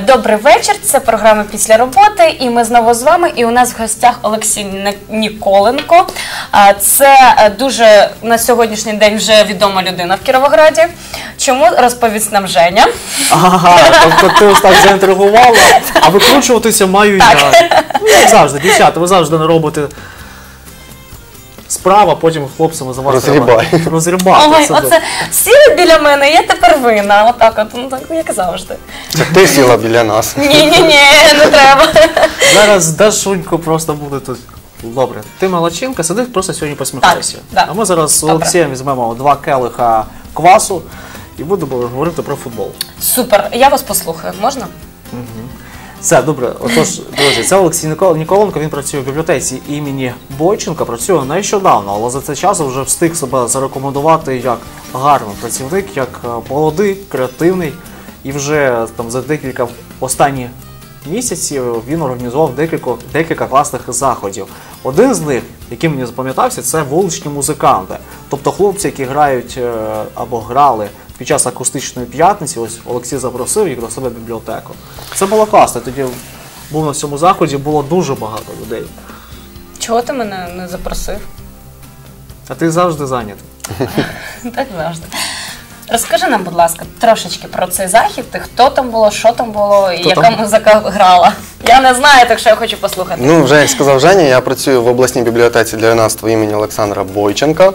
Добрий вечір. Це програма після роботи. І ми знову з вами. І у нас в гостях Олексій Ніколенко. Це е, дуже на сьогоднішній день вже відома людина в Кіровограді. Чому розповість нам Женя? Ага, тобто ти ось так заінтригувала, а викручуватися маю я. Ну, як завжди, дівчата, ви завжди не робите справа, потім хлопцями за вас Розгрібай. треба розгрібати. Ой, Це оце сіли біля мене, я тепер винна. Отак, от, ну так як завжди. Це ти сіла біля нас. Ні, ні, ні, не треба. Зараз Дашунько просто буде тут. Добре, ти молодчинка, сиди просто сьогодні посміхайся. Так, да. А ми зараз з Добре. Олексієм візьмемо два келиха квасу і будемо говорити про футбол. Супер, я вас послухаю, можна? Все, добре. Отож, друзі, це Олексій Ніколенко. Він працює в бібліотеці імені Бойченка. Працює нещодавно, але за цей час вже встиг себе зарекомендувати як гарний працівник, як е, молодий, креативний. І вже там за декілька останніх місяців він організував декілька, декілька класних заходів. Один з них, який мені запам'ятався, це вуличні музиканти. Тобто хлопці, які грають е, або грали під час акустичної п'ятниці, ось Олексій запросив їх до себе в бібліотеку. Це було класно. Тоді був на цьому заході, було дуже багато людей. Чого ти мене не запросив? А ти завжди зайнятий. Так завжди. Розкажи нам, будь ласка, трошечки про цей захід. Ти хто там було, що там було, і Хто яка там? музика грала. Я не знаю, так що я хочу послухати. Ну, вже як сказав Женя, я працюю в обласній бібліотеці для юнацтва імені Олександра Бойченка.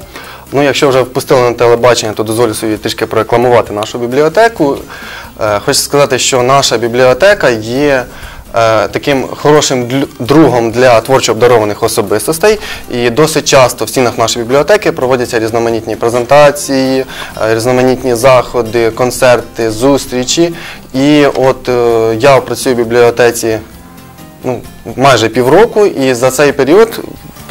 Ну, якщо вже впустили на телебачення, то дозволю собі трішки прорекламувати нашу бібліотеку. Е, Хочу сказати, що наша бібліотека є е, таким хорошим другом для творчо обдарованих особистостей. І досить часто в стінах нашої бібліотеки проводяться різноманітні презентації, е, різноманітні заходи, концерти, зустрічі. І от я працюю в бібліотеці ну, майже півроку, і за цей період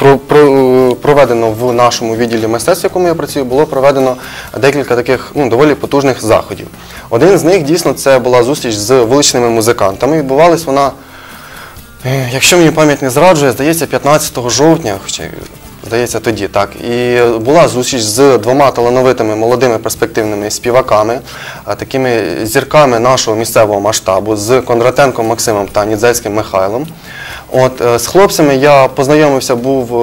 про, про, проведено в нашому відділі мистецтв, в якому я працюю, було проведено декілька таких ну, доволі потужних заходів. Один з них дійсно це була зустріч з вуличними музикантами. Відбувалась вона, е, якщо мені пам'ять не зраджує, здається, 15 жовтня, хоча здається тоді так. І була зустріч з двома талановитими молодими перспективними співаками, такими зірками нашого місцевого масштабу, з Кондратенком Максимом та Нідзельським Михайлом. От е, з хлопцями я познайомився, був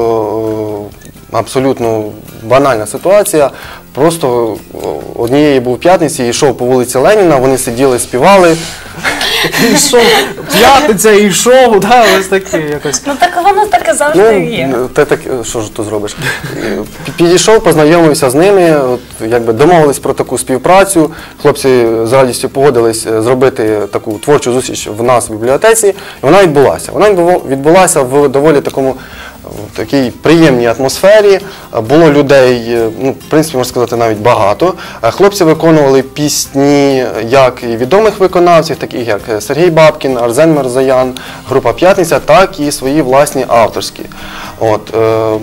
е, абсолютно банальна ситуація. Просто е, однієї був п'ятниці, йшов по вулиці Леніна, вони сиділи, співали. Йшов п'ятниця і йшов, да, ось таке якось. Ну так воно так і завжди є. Ну, ти так, що ж ти зробиш? Підійшов, познайомився з ними, от, якби домовились про таку співпрацю. Хлопці з радістю погодились е, зробити таку творчу зустріч в нас в бібліотеці. І вона відбулася. Вона відбу- відбулася в доволі такому в такій приємній атмосфері. Е, Було людей, е, ну, в принципі, можна сказати, навіть багато. Е, Хлопці виконували пісні як і відомих виконавців, таких як е, Сергій Бабкін, Арзен Мерзаян, група П'ятниця, так і свої власні авторські. От, е,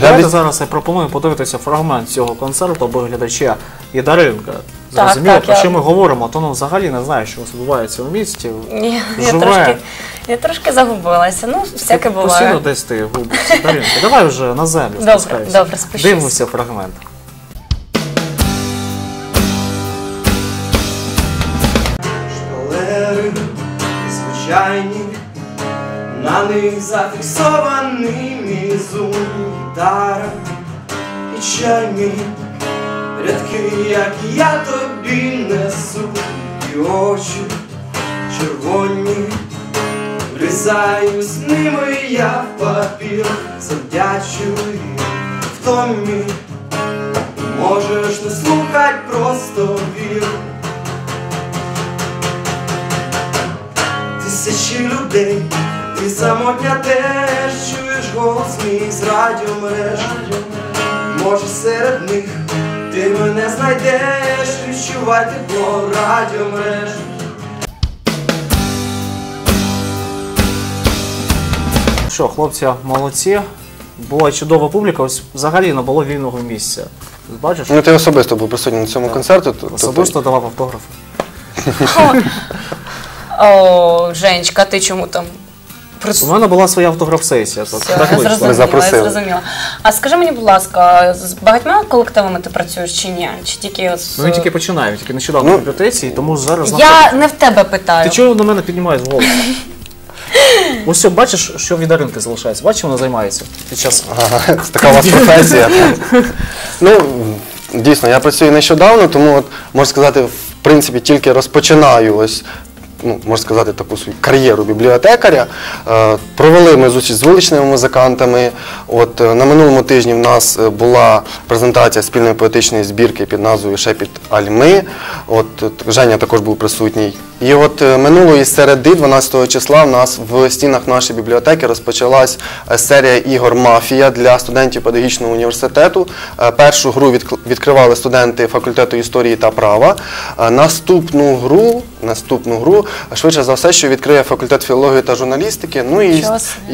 Давайте зараз я пропоную подивитися фрагмент цього концерту, бо глядача і Даринка. Так, Зрозуміло, так, про я- що ми говоримо, то ну взагалі не знаю, що відбувається у місті. Ні, я трошки, я трошки загубилася. Ну, всяке Постійно десь ти губишся. Даринка, давай вже на землю Добре, спускайся. добре, спущусь. Дивимося фрагмент. шпалери звичайні, на них зафіксований мій гітара і чайні рядки, як я тобі несу, і очі червоні, врізаюсь ними я в папір, завдячую в томі. Можеш не слухать, просто вір. Тисячі людей, ти самотня теж чуєш голос мій з радіомереж. Може серед них ти мене знайдеш, відчувай тепло радіомереж. Що, хлопці молодці. Була чудова публіка, ось взагалі не було вільного місця. Бачиш? Ну, ти особисто був присутній на цьому концерті. то- Особисто давав автографи. О, Женечка, ти чому там? У мене була своя автограф-сесія. так- Все, так зрозуміла, запросили. я зрозуміла. А скажи мені, будь ласка, з багатьма колективами ти працюєш чи ні? Чи тільки з- Ну, він тільки починає, він тільки нещодавно Ну, в бібліотеці, і тому зараз Я не в тебе питаю. Ти чого на мене піднімаєш голос? Ось все, бачиш, що від Даринки залишається. Бачиш, вона займається під час. Ага, це така у вас професія. Ну, дійсно, я працюю нещодавно, тому от, можна сказати, в принципі, тільки розпочинаю ось. Ну, можна сказати, таку свою кар'єру бібліотекаря. Е, провели ми зустріч з вуличними музикантами. От е, на минулому тижні в нас е, була презентація спільної поетичної збірки під назвою Шепіт Альми. От Женя також був присутній. І от минулої середи, 12 числа, в нас в стінах нашої бібліотеки розпочалась серія ігор Мафія для студентів педагогічного університету. Першу гру відкривали студенти факультету історії та права. Наступну гру, наступну гру, швидше за все, що відкриє факультет філології та журналістики. Ну і,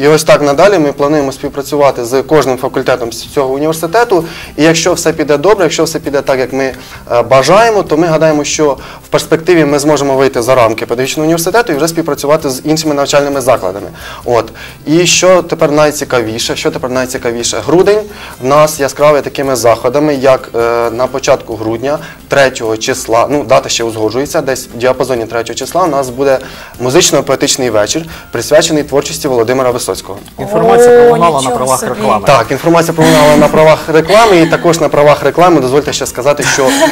і ось так надалі ми плануємо співпрацювати з кожним факультетом з цього університету. І якщо все піде добре, якщо все піде так, як ми е, бажаємо, то ми гадаємо, що в перспективі ми зможемо вийти за рамки педагогічного університету і вже співпрацювати з іншими навчальними закладами. От і що тепер найцікавіше, що тепер найцікавіше, грудень в нас яскравий такими заходами, як е, на початку грудня, 3 числа, ну дата ще узгоджується, десь в діапазоні 3 числа у нас буде музично-поетичний вечір, присвячений творчості Володимира Висоцького. Інформація пролунала на правах собі. реклами. Так, інформація пролунала на правах реклами, і також на правах реклами дозвольте ще сказати, що ну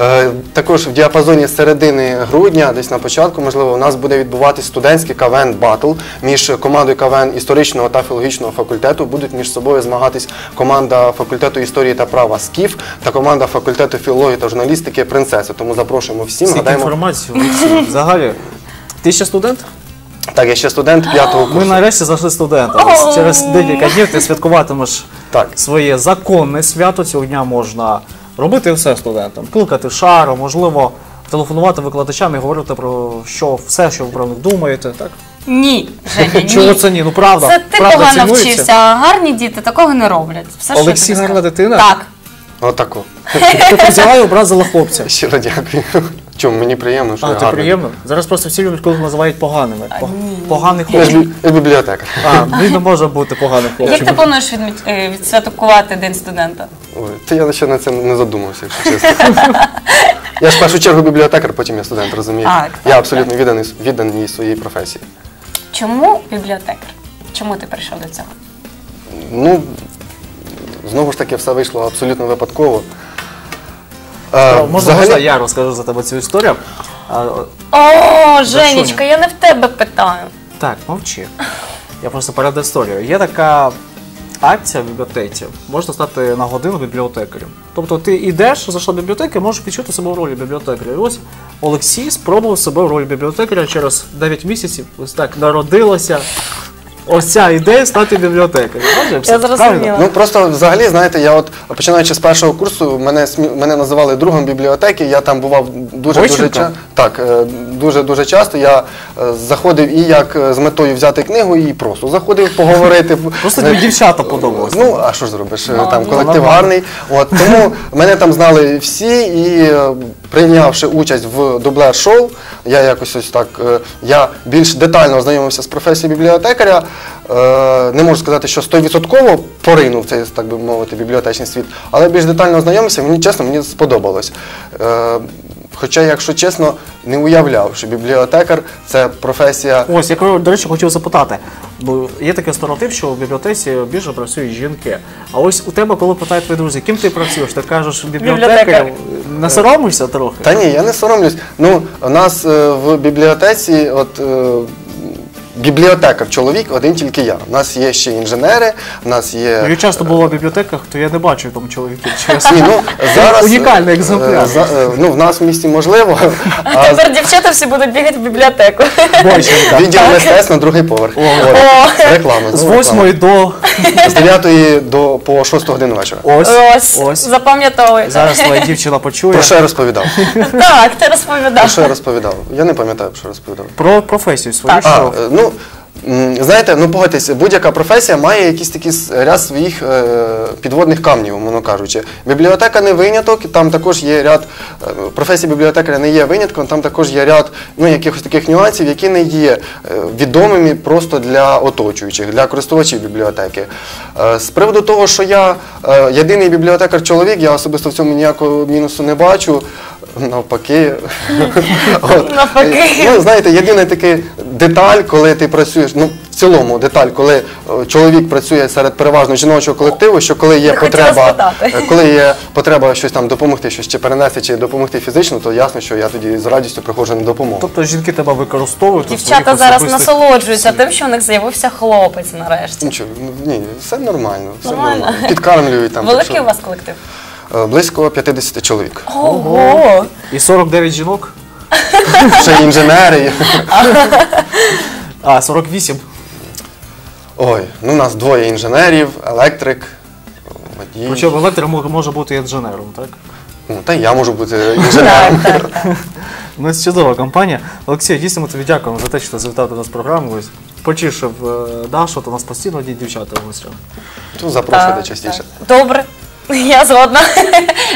Е, також в діапазоні середини грудня, десь на початку, можливо, у нас буде відбуватись студентський КВН батл між командою КВН історичного та філологічного факультету. Будуть між собою змагатись команда факультету історії та права СКІФ та команда факультету філології та журналістики Принцеси. Тому запрошуємо всім. Скільки Гадаємо, інформації, Олексій. Взагалі. Ти ще студент? так, я ще студент п'ятого Ми курсу. нарешті зайшли студента. Ось Через декілька днів ти святкуватимеш Так. своє законне свято. Цього дня можна робити все студентам. Кликати шару, можливо, телефонувати викладачам і говорити про що все, що ви про них думаєте. Так? Ні, Женя, ні. Чого це ні? Ну правда. Це ти правда погано цінується. вчився, а гарні діти такого не роблять. Все, що Олексій тобі гарна скажу. дитина? Так. Отако. Ти взяла і образила хлопця. Щиро дякую. Чому мені приємно, що А, я ти гарний. приємно? Зараз просто всі люблять, коли називають поганими. По- Поганий Я ж бі- я бібліотекар. А, він не може бути поганим Як ти плануєш відмі- е, відсвяткувати День студента? Ой, Та я ще на це не задумався, якщо чесно. Я ж в першу чергу бібліотекар, потім я студент? Так, так, я абсолютно відданий, відданий своїй професії. Чому бібліотекар? Чому ти прийшов до цього? Ну, знову ж таки, все вийшло абсолютно випадково. Е, Можна, взагалі- можна я розкажу за тебе цю історію? А, О, що Женечка, я не в тебе питаю. Так, мовчи. Я просто перед історією. Є така акція в бібліотеці. Можна стати на годину бібліотекарем. Тобто ти йдеш, зайшла в бібліотеку, можеш відчути себе в ролі бібліотекаря. І ось Олексій спробував себе в ролі бібліотекаря через 9 місяців. Ось так народилася ось ця ідея стати як Я зрозуміла. Ну просто взагалі, знаєте, я от починаючи з першого курсу, мене смі- мене називали другом бібліотеки. Я там бував дуже дуже Бойченко? часто. Так, дуже дуже часто. Я е, заходив і як е, з метою взяти книгу, і просто заходив поговорити. Просто Е, тобі дівчата подобалось. Ну, а що ж зробиш? Е, Там ну, колектив нормально. гарний. От, тому мене там знали всі, і е, прийнявши участь в дублер шоу, я якось ось так, е, я більш детально ознайомився з професією бібліотекаря. Е, Не можу сказати, що 100% поринув цей, так би мовити, бібліотечний світ, але більш детально ознайомився, мені чесно, мені сподобалось. Хоча, якщо чесно, не уявляв, що бібліотекар це професія. Ось, я до речі, хотів запитати, бо є такий стереотип, що в бібліотеці більше працюють жінки. А ось у тебе, коли питають твої друзі, ким ти працюєш, ти кажеш бібліотекарем, Бібліотекар. не соромишся трохи? Та ні, я не соромлюсь. Ну, у нас е, в бібліотеці, от е, бібліотекар чоловік, один тільки я. У нас є ще інженери, у нас є. Я часто була в бібліотеках, то я не бачу там чоловіків. Чесно. Ні, ну, зараз, Унікальний е, екземпляр. е, за- е, ну, в нас в місті можливо, а Тепер дівчата всі будуть бігати в бібліотеку. Бойченка. відділ мистецтв на другий поверх. От, Реклама. З знову 8 до. З 9 до по 6 годину вечора. ось. Ось, Ось. запам'ятовуйте. Зараз твоя дівчина почує Про що я розповідав? Так, ти Про розповідав. що я розповідав? Я не пам'ятаю, про що розповідав. про професію свою. А, Що е, ну, Знаєте, ну погодьтесь, будь-яка професія має якийсь такий ряд своїх е, підводних камнів, умовно кажучи. Бібліотека не виняток, там також є ряд е, професія бібліотекаря не є винятком, там також є ряд ну, якихось таких нюансів, які не є е, відомими просто для оточуючих, для користувачів бібліотеки. Е, з приводу того, що я е, єдиний бібліотекар-чоловік, я особисто в цьому ніякого мінусу не бачу. Навпаки, Навпаки. Ну, знаєте, єдина така деталь, коли ти працюєш, ну в цілому деталь, коли е, чоловік працює серед переважно жіночого колективу, що коли є хотіла потреба, спитати. е, коли є потреба щось там допомогти, щось чи перенести, чи допомогти фізично, то ясно, що я тоді з радістю приходжу на допомогу. Тобто жінки тебе використовують у Дівчата своїх зараз особистих- насолоджуються тим, що у них з'явився хлопець нарешті. Нічого, ну, ні, все нормально, все Нормально? нормально. Підкармлюють там. так Великий що, у вас колектив? е, Близько 50 чоловік. Ого! І 49 жінок, Ще й інженери. а 48. Ой, ну у нас двоє інженерів, електрик, водій. Причому електрик мо- може бути інженером, так? Ну, та й я можу бути інженером. Так, так, так. У нас чудова компанія. Олексій, дійсно ми тобі дякуємо за те, що ти завітав до нас в програму. Ось Почишив е, Дашу, то у нас постійно є дівчата в гостях. Ну, запрошуйте Так, частіше. так. Добре. Я згодна.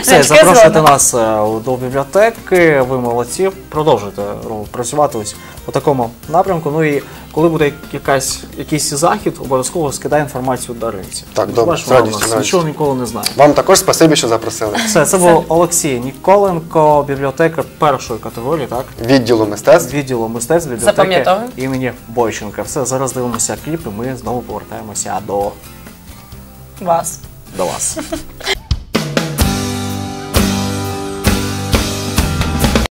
Все, запрошуйте нас е, до бібліотеки, ви молодці, продовжуйте ну, працювати ось у такому напрямку. Ну і коли буде якась, якийсь захід, обов'язково скидай інформацію Даринці. Так, Ти добре, радістю. Нічого ніколи не знає. Вам також спасибі, що запросили. Все, це був Олексій Ніколенко, бібліотекар першої категорії, так? Відділу мистецтв. Відділу мистецтв бібліотеки імені Бойченка. Все, зараз дивимося кліп, і ми знову повертаємося до, Вас. До вас.